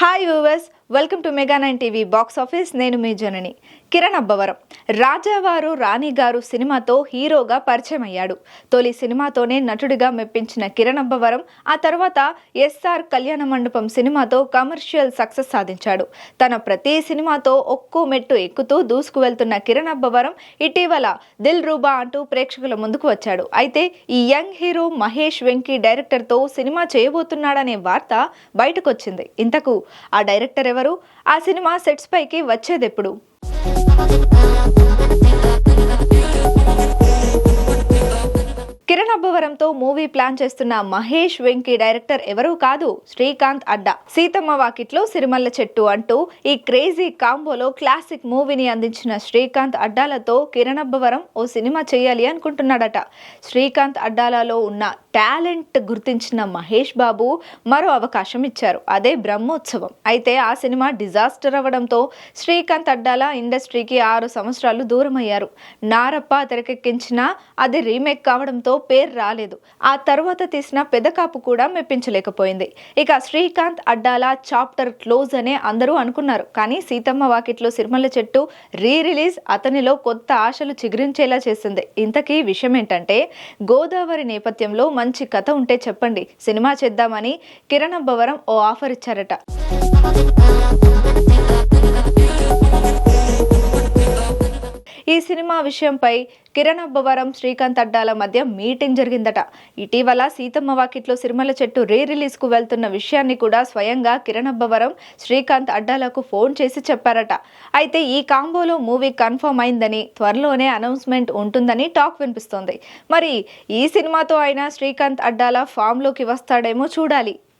Hi US. Welcome to Mega nine TV box office. నేను మీ జనని. కిరణ్ అబ్బవరం. రాజావారు రాణి గారు సినిమాతో హీరోగా పరిచయం అయ్యాడు తొలి సినిమాతోనే నటుడిగా మెప్పించిన కిరణ్ అబ్బవరం ఆ తర్వాత ఎస్ఆర్ కళ్యాణ మండపం సినిమాతో కమర్షియల్ సక్సెస్ సాధించాడు. తన ప్రతి సినిమాతో ఒక్కో మెట్టు ఎక్కుతూ దూసుకు వెళ్తున్న కిరణ్ అబ్బవరం ఇటీవల దిల్ రూబా అంటూ ప్రేక్షకుల ముందుకు వచ్చాడు. అయితే ఈ యంగ్ హీరో మహేష్ వెంకీ డైరెక్టర్తో సినిమా చేయబోతున్నాడనే వార్త బయటకొచ్చింది. ఇంతకు ఆ డైరెక్టర్ ఎవరు? ఆ సినిమా సెట్స్ పైకి వచ్చేదెప్పుడు? అబ్బవరంతో మూవీ ప్లాన్ చేస్తున్న మహేష్ వెంకీ డైరెక్టర్ ఎవరూ కాదు శ్రీకాంత్ అడ్డా. సీతమ్మ వాకిట్లో సిరిమల్ల చెట్టు అంటూ ఈ క్రేజీ కాంబోలో క్లాసిక్ మూవీని అందించిన శ్రీకాంత్ అడ్డాలతో కిరణ్ అబ్బవరం ఓ సినిమా చేయాలి అనుకుంటున్నాడట. శ్రీకాంత్ అడ్డాలలో ఉన్న టాలెంట్ గుర్తించిన మహేష్ బాబు మరో అవకాశం ఇచ్చారు. అదే బ్రహ్మోత్సవం. అయితే ఆ సినిమా డిజాస్టర్ అవ్వడంతో శ్రీకాంత్ అడ్డాల ఇండస్ట్రీకి ఆరు సంవత్సరాలు దూరం అయ్యారు నారప్ప తెరకెక్కించిన అది రీమేక్ కావడంతో పేరు రాలేదు. ఆ తర్వాత తీసిన పెదకాపు కూడా మెప్పించలేకపోయింది. ఇక శ్రీకాంత్ అడ్డాల చాప్టర్ క్లోజ్ అనే అందరూ అనుకున్నారు. కానీ సీతమ్మ వాకిట్లో సిరిమల్ల చెట్టు రీ రిలీజ్ అతనిలో కొత్త ఆశలు చిగురించేలా చేసింది. ఇంతకీ విషయం ఏంటంటే గోదావరి నేపథ్యంలో మంచి కథ ఉంటే చెప్పండి. సినిమా చేద్దామని కిరణ్ అబ్బవరం ఓ ఆఫర్ ఇచ్చారట. సినిమా విషయంపై కిరణ్ అబ్బవరం శ్రీకాంత్ అడ్డాల మధ్య మీటింగ్ జరిగిందట. ఇటీవల సీతమ్మ వాకిట్లో సిరిమల చెట్టు రీ రిలీజ్కు వెళ్తున్న విషయాన్ని కూడా స్వయంగా కిరణ్ అబ్బవరం శ్రీకాంత్ అడ్డాలకు ఫోన్ చేసి చెప్పారట. అయితే ఈ కాంబోలో మూవీ కన్ఫర్మ్ అయిందని త్వరలోనే అనౌన్స్మెంట్ ఉంటుందని టాక్ వినిపిస్తోంది. మరి ఈ సినిమాతో అయినా శ్రీకాంత్ అడ్డాల ఫామ్లోకి వస్తాడేమో చూడాలి.